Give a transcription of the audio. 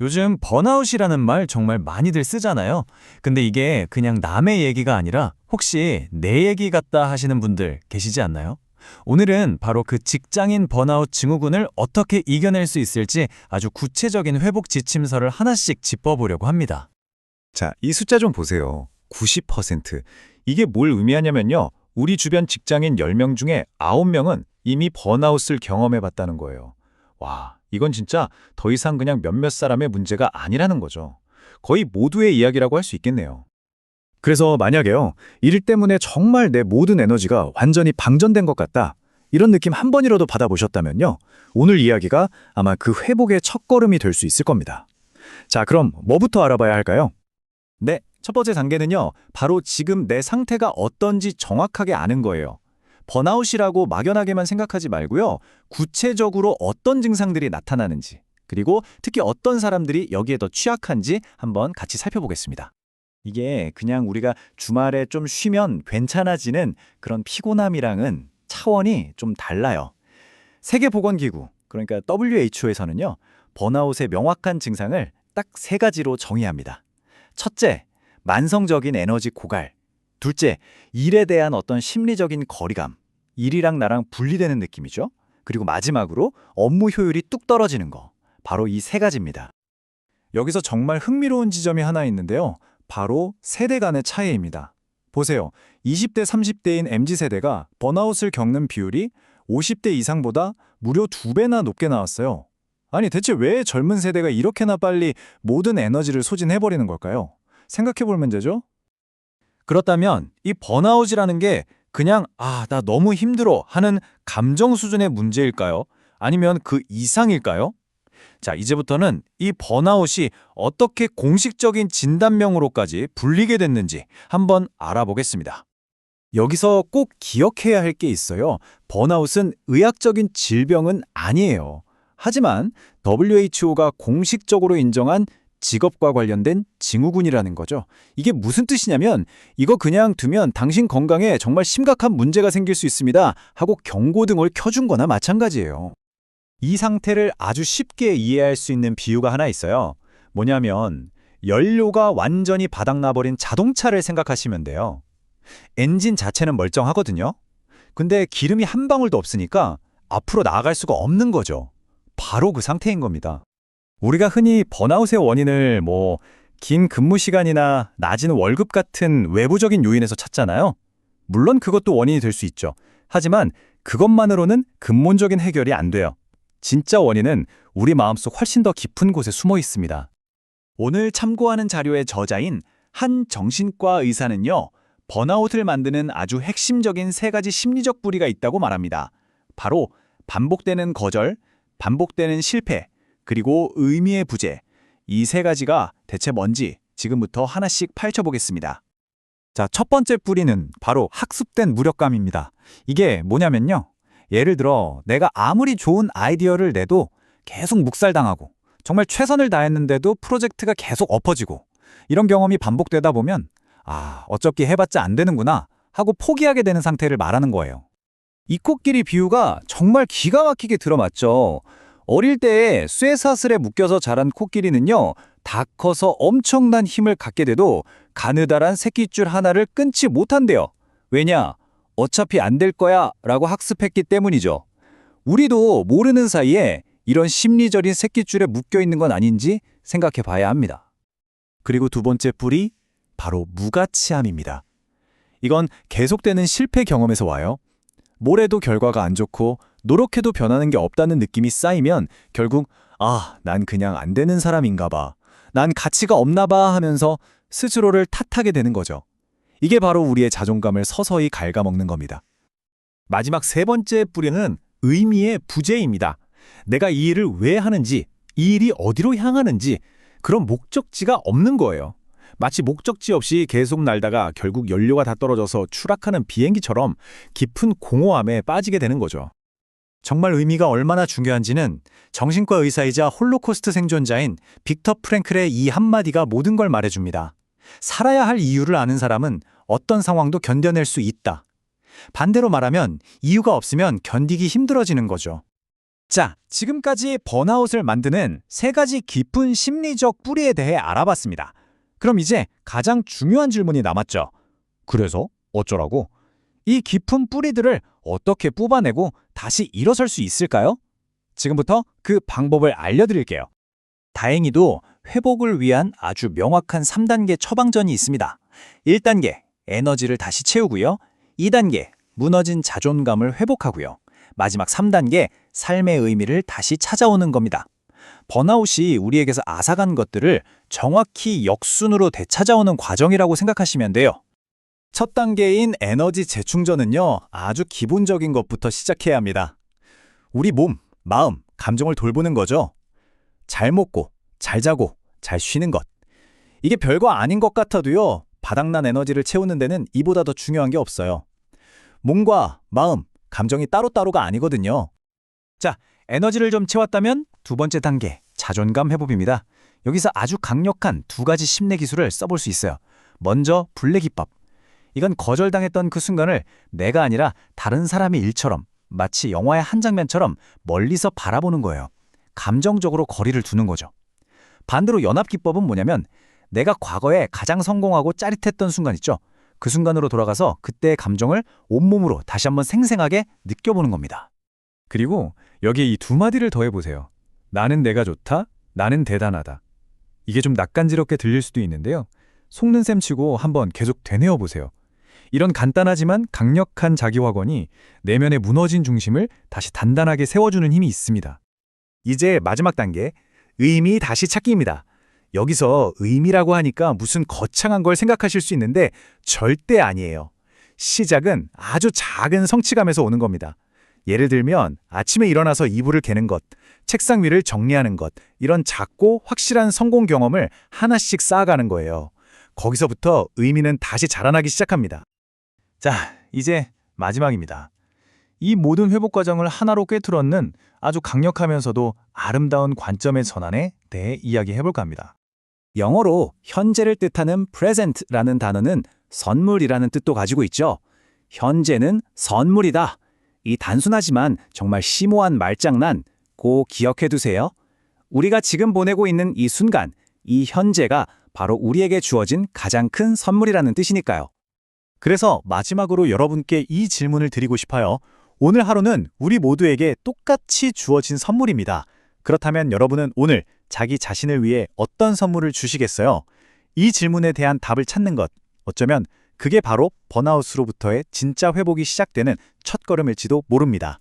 요즘 번아웃이라는 말 정말 많이들 쓰잖아요. 근데 이게 그냥 남의 얘기가 아니라 혹시 내 얘기 같다 하시는 분들 계시지 않나요? 오늘은 바로 그 직장인 번아웃 증후군을 어떻게 이겨낼 수 있을지 아주 구체적인 회복 지침서를 하나씩 짚어보려고 합니다. 자, 이 숫자 좀 보세요. 90%. 이게 뭘 의미하냐면요. 우리 주변 직장인 10명 중에 9명은 이미 번아웃을 경험해 봤다는 거예요. 와, 이건 진짜 더 이상 그냥 몇몇 사람의 문제가 아니라는 거죠. 거의 모두의 이야기라고 할 수 있겠네요. 그래서 만약에요. 일 때문에 정말 내 모든 에너지가 완전히 방전된 것 같다. 이런 느낌 한 번이라도 받아보셨다면요. 오늘 이야기가 아마 그 회복의 첫걸음이 될 수 있을 겁니다. 자, 그럼 뭐부터 알아봐야 할까요? 네, 첫 번째 단계는요. 바로 지금 내 상태가 어떤지 정확하게 아는 거예요. 번아웃이라고 막연하게만 생각하지 말고요. 구체적으로 어떤 증상들이 나타나는지, 그리고 특히 어떤 사람들이 여기에 더 취약한지 한번 같이 살펴보겠습니다. 이게 그냥 우리가 주말에 좀 쉬면 괜찮아지는 그런 피곤함이랑은 차원이 좀 달라요. 세계보건기구, 그러니까 WHO에서는요. 번아웃의 명확한 증상을 딱 세 가지로 정의합니다. 첫째, 만성적인 에너지 고갈. 둘째, 일에 대한 어떤 심리적인 거리감. 일이랑 나랑 분리되는 느낌이죠. 그리고 마지막으로 업무 효율이 뚝 떨어지는 거. 바로 이 세 가지입니다. 여기서 정말 흥미로운 지점이 하나 있는데요. 바로 세대 간의 차이입니다. 보세요. 20대, 30대인 MZ세대가 번아웃을 겪는 비율이 50대 이상보다 무려 두 배나 높게 나왔어요. 아니, 대체 왜 젊은 세대가 이렇게나 빨리 모든 에너지를 소진해버리는 걸까요? 생각해볼 문제죠? 그렇다면 이 번아웃이라는 게 그냥 아, 나 너무 힘들어 하는 감정 수준의 문제일까요? 아니면 그 이상일까요? 자, 이제부터는 이 번아웃이 어떻게 공식적인 진단명으로까지 불리게 됐는지 한번 알아보겠습니다. 여기서 꼭 기억해야 할 게 있어요. 번아웃은 의학적인 질병은 아니에요. 하지만 WHO가 공식적으로 인정한 직업과 관련된 징후군이라는 거죠. 이게 무슨 뜻이냐면 이거 그냥 두면 당신 건강에 정말 심각한 문제가 생길 수 있습니다 하고 경고등을 켜준 거나 마찬가지예요. 이 상태를 아주 쉽게 이해할 수 있는 비유가 하나 있어요. 뭐냐면 연료가 완전히 바닥나버린 자동차를 생각하시면 돼요. 엔진 자체는 멀쩡하거든요. 근데 기름이 한 방울도 없으니까 앞으로 나아갈 수가 없는 거죠. 바로 그 상태인 겁니다. 우리가 흔히 번아웃의 원인을 뭐 긴 근무 시간이나 낮은 월급 같은 외부적인 요인에서 찾잖아요. 물론 그것도 원인이 될 수 있죠. 하지만 그것만으로는 근본적인 해결이 안 돼요. 진짜 원인은 우리 마음속 훨씬 더 깊은 곳에 숨어 있습니다. 오늘 참고하는 자료의 저자인 한 정신과 의사는요. 번아웃을 만드는 아주 핵심적인 세 가지 심리적 뿌리가 있다고 말합니다. 바로 반복되는 거절, 반복되는 실패, 그리고 의미의 부재. 이 세 가지가 대체 뭔지 지금부터 하나씩 파헤쳐보겠습니다. 자, 첫 번째 뿌리는 바로 학습된 무력감입니다. 이게 뭐냐면요. 예를 들어 내가 아무리 좋은 아이디어를 내도 계속 묵살당하고 정말 최선을 다했는데도 프로젝트가 계속 엎어지고 이런 경험이 반복되다 보면 아, 어차피 해봤자 안 되는구나 하고 포기하게 되는 상태를 말하는 거예요. 이 코끼리 비유가 정말 기가 막히게 들어맞죠. 어릴 때에 쇠사슬에 묶여서 자란 코끼리는요, 다 커서 엄청난 힘을 갖게 돼도 가느다란 새끼줄 하나를 끊지 못한대요. 왜냐? 어차피 안 될 거야 라고 학습했기 때문이죠. 우리도 모르는 사이에 이런 심리적인 새끼줄에 묶여 있는 건 아닌지 생각해 봐야 합니다. 그리고 두 번째 뿔이 바로 무가치함입니다. 이건 계속되는 실패 경험에서 와요. 뭘 해도 결과가 안 좋고 노력해도 변하는 게 없다는 느낌이 쌓이면 결국 아, 난 그냥 안 되는 사람인가 봐. 난 가치가 없나 봐 하면서 스스로를 탓하게 되는 거죠. 이게 바로 우리의 자존감을 서서히 갉아먹는 겁니다. 마지막 세 번째 뿌리는 의미의 부재입니다. 내가 이 일을 왜 하는지, 이 일이 어디로 향하는지 그런 목적지가 없는 거예요. 마치 목적지 없이 계속 날다가 결국 연료가 다 떨어져서 추락하는 비행기처럼 깊은 공허함에 빠지게 되는 거죠. 정말 의미가 얼마나 중요한지는 정신과 의사이자 홀로코스트 생존자인 빅터 프랭클의 이 한마디가 모든 걸 말해줍니다. 살아야 할 이유를 아는 사람은 어떤 상황도 견뎌낼 수 있다. 반대로 말하면 이유가 없으면 견디기 힘들어지는 거죠. 자, 지금까지 번아웃을 만드는 세 가지 깊은 심리적 뿌리에 대해 알아봤습니다. 그럼 이제 가장 중요한 질문이 남았죠. 그래서 어쩌라고? 이 깊은 뿌리들을 어떻게 뽑아내고 다시 일어설 수 있을까요? 지금부터 그 방법을 알려드릴게요. 다행히도 회복을 위한 아주 명확한 3단계 처방전이 있습니다. 1단계, 에너지를 다시 채우고요. 2단계, 무너진 자존감을 회복하고요. 마지막 3단계, 삶의 의미를 다시 찾아오는 겁니다. 번아웃이 우리에게서 앗아간 것들을 정확히 역순으로 되찾아오는 과정이라고 생각하시면 돼요. 첫 단계인 에너지 재충전은요, 아주 기본적인 것부터 시작해야 합니다. 우리 몸, 마음, 감정을 돌보는 거죠. 잘 먹고, 잘 자고, 잘 쉬는 것. 이게 별거 아닌 것 같아도요, 바닥난 에너지를 채우는 데는 이보다 더 중요한 게 없어요. 몸과 마음, 감정이 따로따로가 아니거든요. 자, 에너지를 좀 채웠다면 두 번째 단계, 자존감 회복입니다. 여기서 아주 강력한 두 가지 심내 기술을 써볼 수 있어요. 먼저, 블랙 기법. 이건 거절당했던 그 순간을 내가 아니라 다른 사람의 일처럼 마치 영화의 한 장면처럼 멀리서 바라보는 거예요. 감정적으로 거리를 두는 거죠. 반대로 연합기법은 뭐냐면 내가 과거에 가장 성공하고 짜릿했던 순간 있죠. 그 순간으로 돌아가서 그때의 감정을 온몸으로 다시 한번 생생하게 느껴보는 겁니다. 그리고 여기에 이 두 마디를 더해보세요. 나는 내가 좋다, 나는 대단하다. 이게 좀 낯간지럽게 들릴 수도 있는데요. 속는 셈 치고 한번 계속 되뇌어 보세요. 이런 간단하지만 강력한 자기 확언이 내면의 무너진 중심을 다시 단단하게 세워주는 힘이 있습니다. 이제 마지막 단계, 의미 다시 찾기입니다. 여기서 의미라고 하니까 무슨 거창한 걸 생각하실 수 있는데 절대 아니에요. 시작은 아주 작은 성취감에서 오는 겁니다. 예를 들면 아침에 일어나서 이불을 개는 것, 책상 위를 정리하는 것, 이런 작고 확실한 성공 경험을 하나씩 쌓아가는 거예요. 거기서부터 의미는 다시 자라나기 시작합니다. 자, 이제 마지막입니다. 이 모든 회복 과정을 하나로 꿰뚫었는 아주 강력하면서도 아름다운 관점의 전환에 대해 이야기해볼까 합니다. 영어로 현재를 뜻하는 present라는 단어는 선물이라는 뜻도 가지고 있죠. 현재는 선물이다. 이 단순하지만 정말 심오한 말장난 꼭 기억해 두세요. 우리가 지금 보내고 있는 이 순간, 이 현재가 바로 우리에게 주어진 가장 큰 선물이라는 뜻이니까요. 그래서 마지막으로 여러분께 이 질문을 드리고 싶어요. 오늘 하루는 우리 모두에게 똑같이 주어진 선물입니다. 그렇다면 여러분은 오늘 자기 자신을 위해 어떤 선물을 주시겠어요? 이 질문에 대한 답을 찾는 것, 어쩌면 그게 바로 번아웃으로부터의 진짜 회복이 시작되는 첫걸음일지도 모릅니다.